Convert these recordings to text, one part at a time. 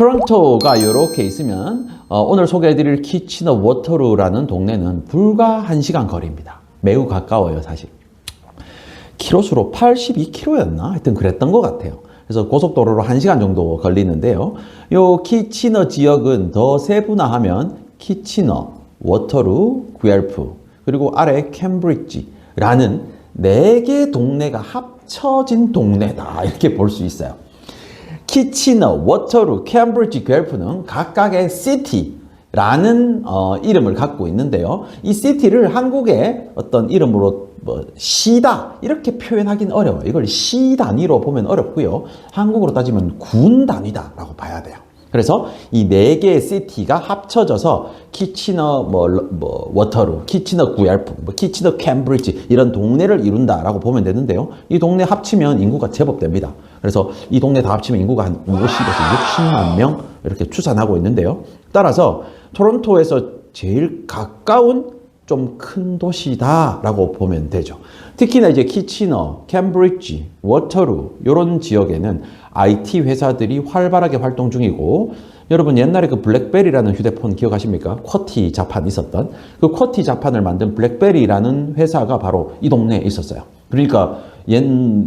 토론토가 이렇게 있으면 어, 오늘 소개해드릴 키치너 워터루라는 동네는 불과 1시간 거리입니다. 매우 가까워요, 사실. 키로수로 82km였나? 하여튼 그랬던 것 같아요. 그래서 고속도로로 1시간 정도 걸리는데요. 요 키치너 지역은 더 세분화하면 키치너, 워터루, 구엘프, 그리고 아래 캠브리지라는 네개 동네가 합쳐진 동네다. 이렇게 볼 수 있어요. 키치너, 워터루, 캠브리지, 구엘프는 각각의 시티라는 어, 이름을 갖고 있는데요. 이 시티를 한국의 어떤 이름으로 뭐 시다 이렇게 표현하기는 어려워요. 이걸 시 단위로 보면 어렵고요. 한국으로 따지면 군 단위다라고 봐야 돼요. 그래서 이 네 개의 시티가 합쳐져서 키치너 뭐, 러- 뭐 워터루, 키치너 구엘프, 뭐 키치너 캠브리지 이런 동네를 이룬다라고 보면 되는데요. 이 동네 합치면 인구가 제법 됩니다. 그래서 이 동네 다 합치면 인구가 한 50에서 60만 명 이렇게 추산하고 있는데요. 따라서 토론토에서 제일 가까운 좀 큰 도시다라고 보면 되죠. 특히나 이제 키치너, 캠브리지, 워터루 이런 지역에는 IT 회사들이 활발하게 활동 중이고 여러분 옛날에 그 블랙베리라는 휴대폰 기억하십니까? 쿼티 자판 있었던 그 쿼티 자판을 만든 블랙베리라는 회사가 바로 이 동네에 있었어요. 그러니까 옛,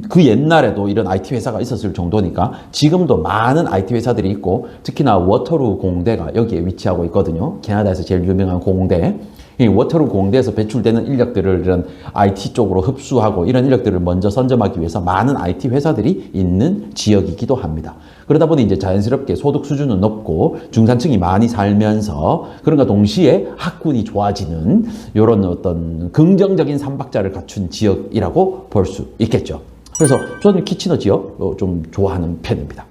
그 옛날에도 이런 IT 회사가 있었을 정도니까 지금도 많은 IT 회사들이 있고 특히나 워터루 공대가 여기에 위치하고 있거든요. 캐나다에서 제일 유명한 공대. 이 워터루 공대에서 배출되는 인력들을 이런 IT 쪽으로 흡수하고 이런 인력들을 먼저 선점하기 위해서 많은 IT 회사들이 있는 지역이기도 합니다. 그러다 보니 이제 자연스럽게 소득 수준은 높고 중산층이 많이 살면서 그런가 동시에 학군이 좋아지는 이런 어떤 긍정적인 삼박자를 갖춘 지역이라고 볼 수 있겠죠. 그래서 저는 키치너 지역 어, 좀 좋아하는 편입니다.